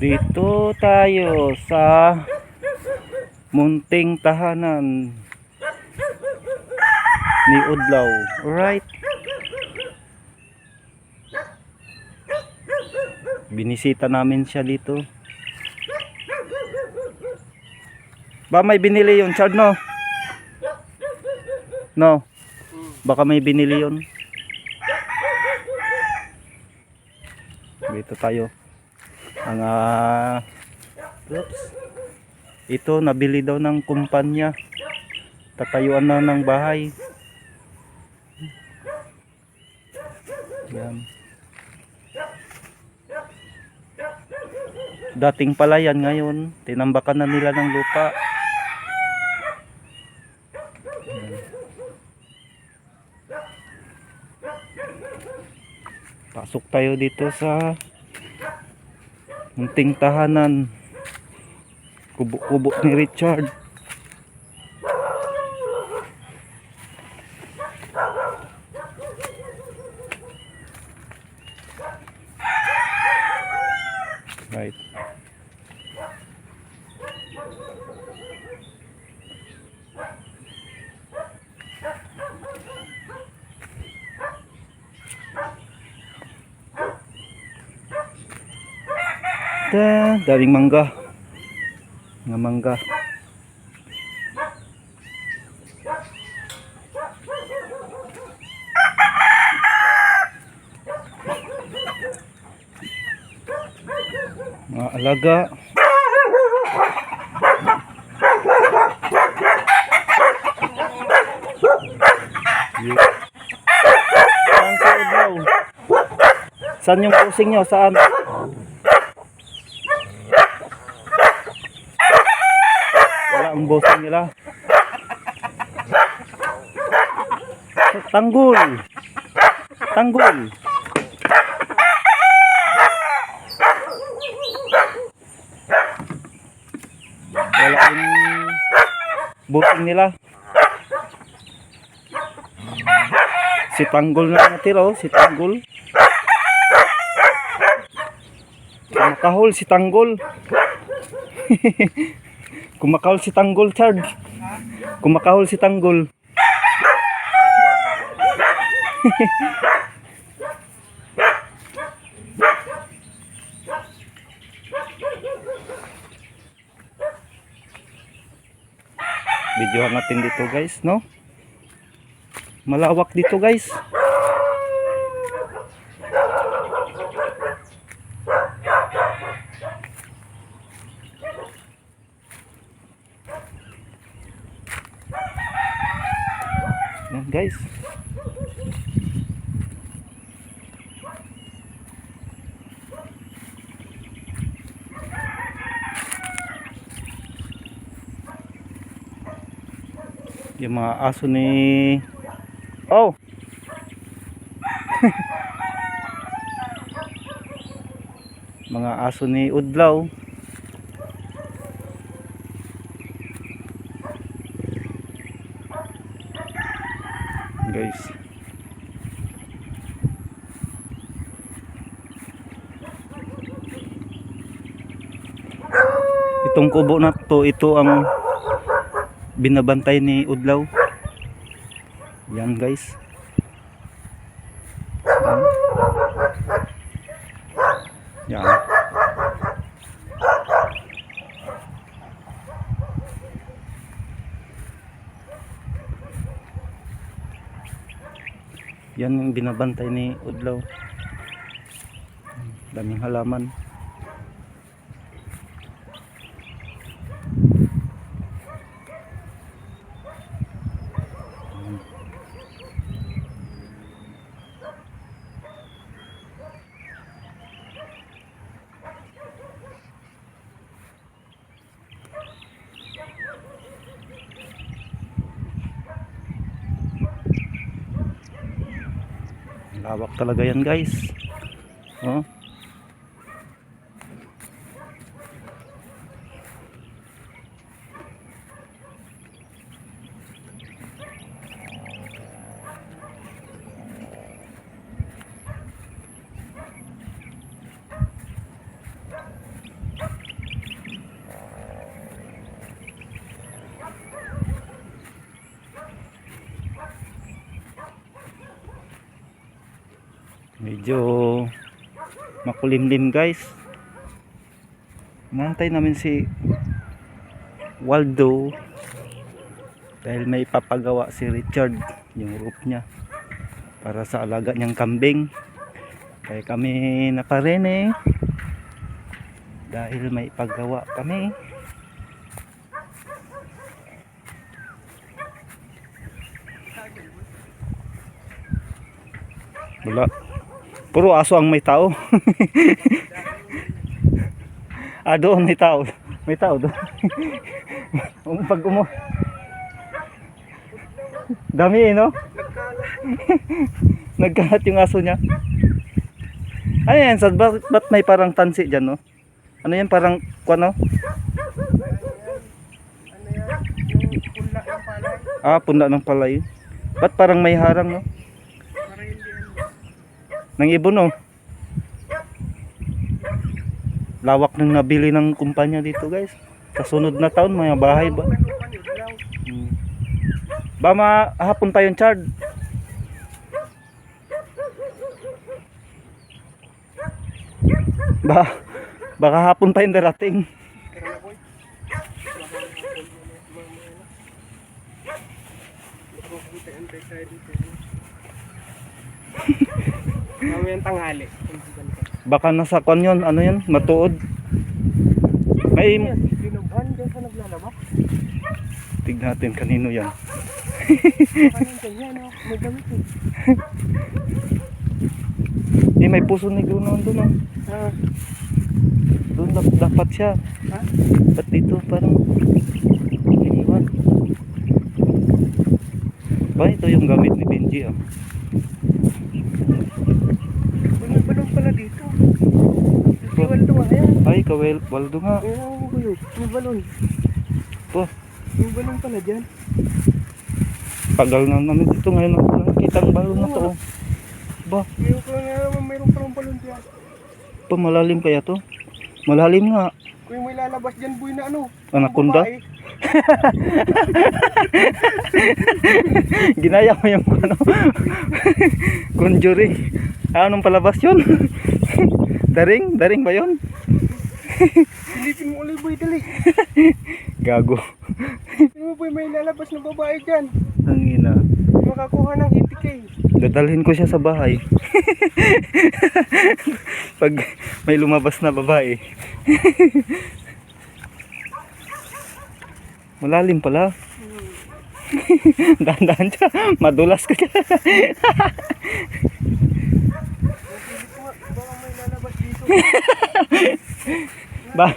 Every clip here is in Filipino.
Dito tayo sa munting tahanan ni Udlaw. Right? Binisita namin siya dito. Ba may binili yun, Chad, no? No. Baka may binili yun. Dito tayo. Ang ah, oops. Ito nabili daw ng kumpanya. Tatayuan na ng bahay. Yan. Dating palayan ngayon, tinambakan na nila ng lupa. Yan. Pasok tayo dito sa munting tahanan. Kubo-kubo ni Richard. Daming mangga. Mga mangga. Mga alaga. Saan yung pusing nyo? Saan? Wala ang bossing nila. Tanggol. Tanggol. Wala yung bossing nila. Si Tanggol na natira oh, si Tanggol. Kumakahol si Tanggol. Kumakahol si Tanggol, Chard. Kumakahol si Tanggol. Videohan natin dito guys, no? Malawak dito guys. Yan guys. Yung mga aso ni Oh. mga aso ni Udlaw. Guys. Itong kubo na to, ito ang binabantay ni Udlaw. Yan guys. Yan. Yan. Yung binabantay ni Udlaw. Daming halaman. Lawak talaga yan guys. Oh. Medyo makulimlim guys. Nantay namin si Waldo dahil may papagawa si Richard yung roof niya para sa alaga niyang kambing. Kaya kami naparene dahil may paggawa kami. Wala puro aso ang may tao. Ah doon may tao. May tao doon. Um, pag umo dami eh no? Nagkalat yung aso niya. Ano yan ba't, ba't may parang tansi dyan no? Ano yan parang kuano ah punda ng palay. Ba't parang may harang no ng ibon no lawak ng nabili ng kumpanya dito guys. Kasunod na taon mga bahay ba? Hmm. ba mahapon pa yung chard ba baka hapon pa yung darating tanghali. baka nasa kwan yun ano yun matuod may Binubhan dyan sa naglalaba. tignan natin kanino yan eh. may puso ni doon oh. Ah, doon dap- dapat siya ha? Ba't dito parang iniwan? Ba, ito yung gamit ni Benji ah. May balon pala dito. Si Waldo nga yan. Ay, kawel, Waldo nga. Oo, kuyo. May balon. Po, May balon pala dyan. tagal na namin dito ngayon ako nakikita ang balon na to. oh. Ba, Ngayon ko na naman mayroon palang balon dyan. pa malalim kaya to? Malalim nga. Kung may lalabas dyan, boy na ano. Babae. Ginaya mo yung ano, conjuring. Ah, Anong palabas yun? daring? Daring ba yun? Silipin mo ulit, boy, dali. Gago. Silipin mo, boy, may lalabas na babae dyan. Ang ina. Makakuha ng 80k. Dadalhin ko siya sa bahay. Pag may lumabas na babae. Malalim pala. Dahan-dahan siya. Madulas ka. Silip mo, baka may lalabas dito. ba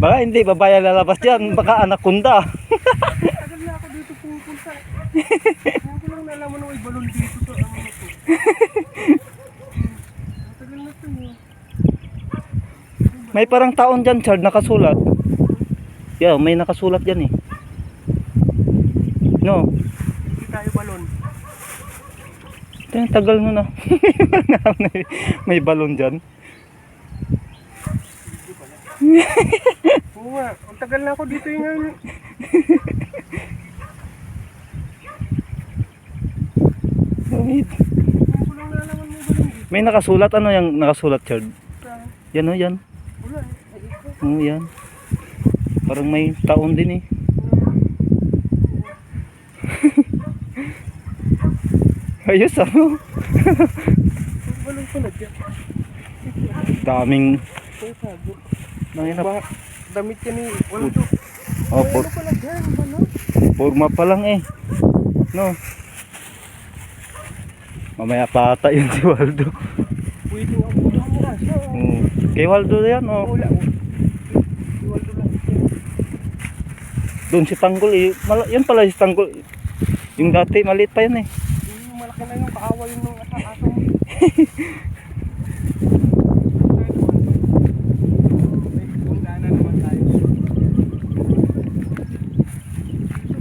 baka hindi babae lalabas dyan. Baka anaconda. Tagal na ako dito pupunta. Ngayon ko lang nalaman na may balon dito sa ano. Tagal na. May parang taon dyan, Chard, nakasulat. Yeah, may nakasulat dyan eh. No, Hindi tayo balon. tagal mo na. may balon dyan. Oo nga, ang tagal na ako dito yung ngayon. Nalaman may nakasulat, ano yung nakasulat, Chard? Yan o, yan. Ay, ito. Oo, yan. Parang may taon din eh. Ayos ano? Daming. Nanginap. Ba, damit ka ni Waldo. Oh, May por ano pala dyan, balon. forma pa lang eh. No. Mamaya pata yun si Waldo. Pwede nga ako dyan mo asa. Oo. Kay Waldo yan oh. Wala. oh. Si Waldo lang. Doon si Tanggol eh. Mal- yan pala si Tanggol. Yung dati maliit pa yan eh. Yung malaki na yung kaawa yung mga asa-aso mo. May tunggana naman tayo.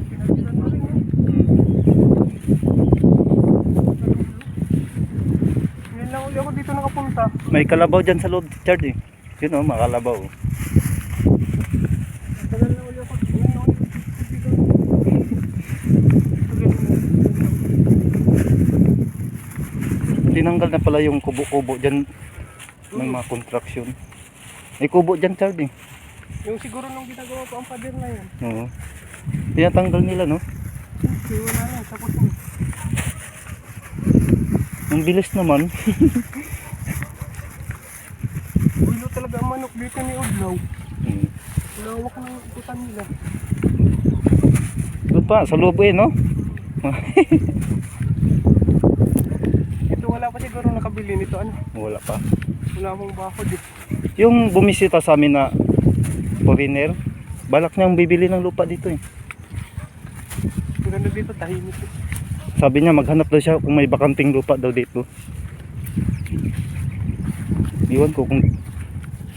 Pinagpitan mo rin, eh. Ngayon lang uli ako dito nakapunta. May kalabaw dyan sa loob, Chard eh. Yun oh, makalabaw. oh. Tinanggal na pala yung kubo-kubo dyan ng mga construction. May kubo dyan, Chard eh. Yung siguro nung ginagawa ko ang pader na yan. Oo. Tinatanggal nila, no? Okay, wala na. Tapos. Ang bilis naman. Ulo talaga ang manok dito ni Udlaw. Hmm. Lawak ng ikutan nila. Doon pa, sa loob eh, no? Ito wala pa siguro nakabili nito. Ano? Wala pa. Wala mong bakod eh. Yung bumisita sa amin na foreigner, balak niyang bibili ng lupa dito eh. Ganda dito, tahimik. eh. Sabi niya maghanap daw siya kung may bakanting lupa daw dito. Iwan ko kung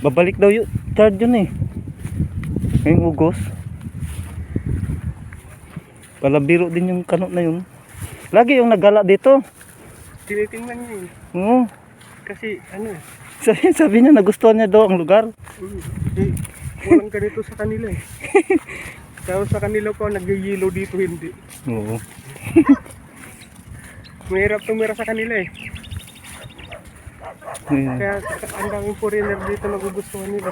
babalik daw yun. Charge yun eh. Ngayong Ugos. Palabiro din yung kanot na yun. Lagi yung nagala dito. Tinitingnan niya yun. Oo. Kasi ano eh. Sabi, sabi niya nagustuhan niya daw ang lugar. mm, Eh, walang ganito sa kanila eh. Tapos sa kanila pa, nag-yellow dito hindi. Oo. Mahirap tumira sa kanila eh. Ayan. Kaya ang daming foreigner dito nagugustuhan nila.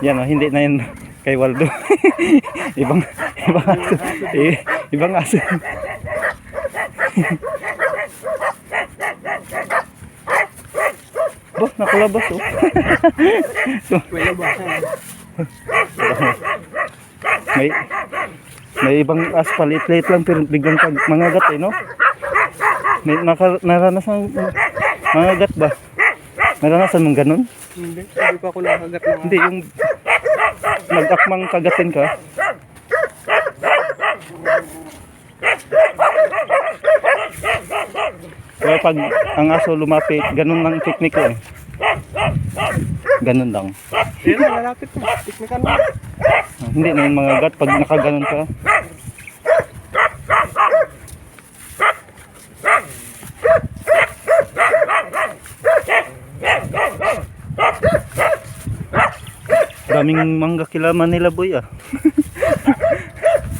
Yan oh, hindi na yun kay Waldo. ibang ibang aso. Eh, ibang aso. Ba, nakalabas oh. Labasan. may may ibang aso palit-lit lang pero biglang pag mangagat eh no. May naka, naranasan mangagat ba? Naranasan mong ganun? Hindi, hindi pa ako nakagat ng Hindi yung nag-akmang kagatin ka. Pero pag ang aso lumapit, ganun lang technique ko eh. Ganun lang. Na, lalapit na. Tiknikan mo. Hindi na yung mga gat pag nakaganon ka. Daming mangga kila Manila boy ah.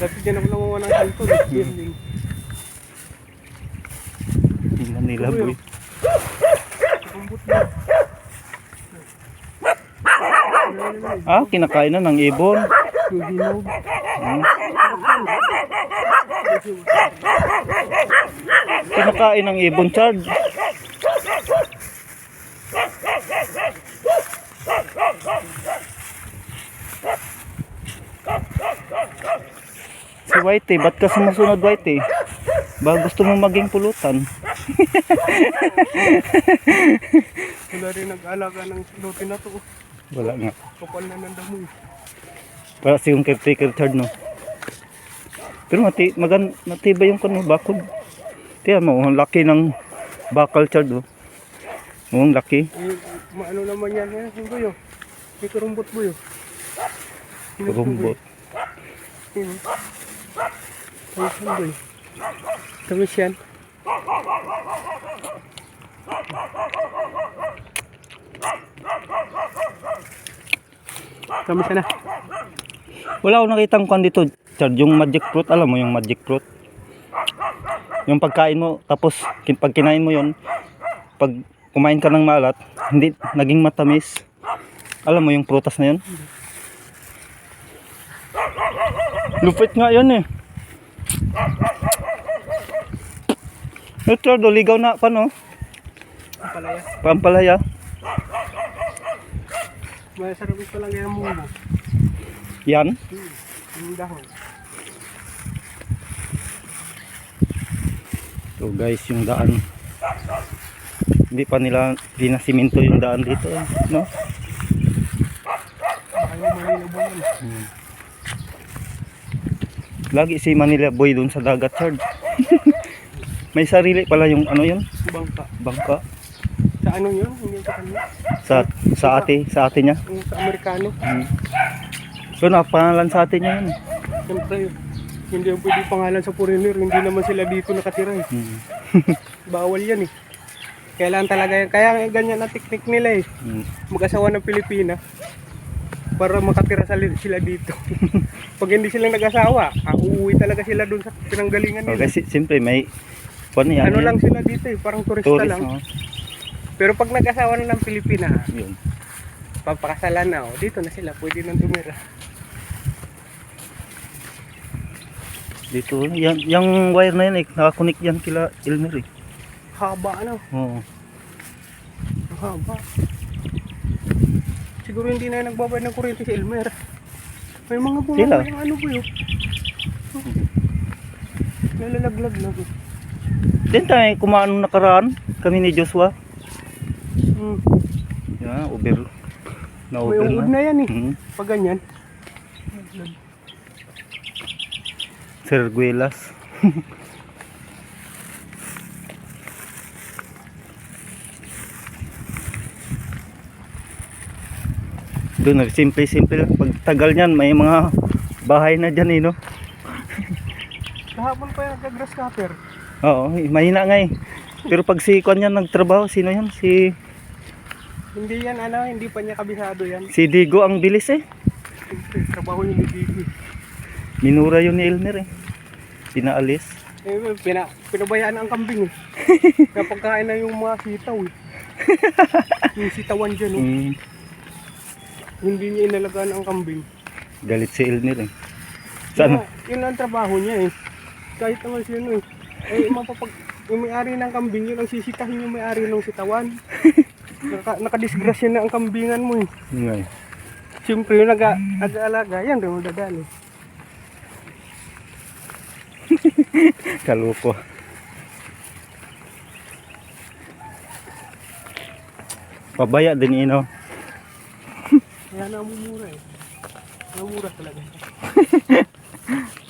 Dati dyan ako nangunga ng halto. Yan din. Manila boy. Kumbot na. Ah, kinakain na ng ibon. Yung hinog. Hmm. Kinakain ng ibon, Chard. Si Whitey, ba't ka sumusunod Whitey? Ba gusto mo maging pulutan? Wala rin nag-alaga ng lote na to. Wala nga. Kapal na ng damo. eh. Wala si yung caretaker Chard, no? Pero mati, magan, matibay yung kano, bakod. Tiyan mo, ang laki ng bakal Chard, oh. Oo, ang laki. Eh, maano naman yan. Eh, yung buyo. May kurumbot buyo. Hinog yung Rumbot. buyo. Yun. Ayos yung buyo. Tamis yan. Tamis. Wala akong nakitang kwan dito. Yung magic fruit, alam mo yung magic fruit? Yung pagkain mo, tapos pag kinain mo yon pag kumain ka ng malat, hindi, naging matamis. Alam mo yung prutas na yun? Lupit nga yun eh. Eh, Chard, oh, ligaw na pa no? Ang palaya. Pampalaya. Masarap ito lang yan ang munggo. Yan. Yung dahon. So guys, yung daan. Hindi pa nila dinasiminto yung daan dito, eh, no? Manila ba yan? Lagi si Manila boy dun sa dagat, Chard. May sarili pala yung ano yun, Bangka. bangka. Sa ano yun? Hindi sa kanila. Sa, sa ate, sa ate niya. Yung sa Amerikano. Hmm. So napangalan sa ate niya yun. Siyempre, hindi yung pwede pangalan sa foreigner. Hindi naman sila dito nakatira eh. Hmm. Bawal yan eh. Kailangan talaga yan. Kaya nga ganyan na technique nila eh. Hmm. Mag-asawa ng Pilipina para makatira sa sila dito. Pag hindi sila nag-asawa, ah, uuwi talaga sila doon sa pinanggalingan So nila. kasi siyempre may ano yan, ano yan, lang sila dito eh, parang turista tourist, lang. no? Pero pag nag-asawa na ng Pilipina, Yun. papakasalan na, oh, dito na sila, pwede nang tumira. Dito, yan, yung wire na yan eh, nakakunik yan kila Elmer eh. Haba, ano? Oo. Haba. Siguro hindi na nagbabayad ng kuryente si Elmer. May mga Sila? bumabay ng ano po yun. Nalalaglag na. Din tayo kumaano nakaraan, kami ni Joshua. Hmm. Yan, over. Na May over uod na. na yan eh. Mhm. Pag ganyan. Serguelas. Doon, simple-simple. Pag tagal niyan, may mga bahay na dyan eh, no? Kahapon pa yung nagka-grass cutter. Oo, eh, mahina nga eh. Pero pag si Kwan yan nagtrabaho, sino yan? Si, Hindi yan ano, hindi pa niya kabisado yan. si Digo ang bilis eh. Trabaho yung Gigi. Minura yun ni Elmer eh. Pinaalis. Eh, pina, pinabayaan ang kambing eh. Napagkain na yung mga sitaw eh. yung sitawan dyan eh. Mm, Hindi niya inalagaan ang kambing. galit si Elmer eh. Saan? Kaya, yun ang trabaho niya eh. Kahit naman sino eh. Eh, mapapag... Yung may-ari ng kambing, yun ang sisitahin yung may-ari ng sitawan. Naka, nakadisgrasya na ang kambingan mo eh. Yun nga eh. Siyempre yung nag nag-aalaga, yan rin ang dadali. Kaluko. Pabaya din ino. Kaya namumura eh. Namumura talaga.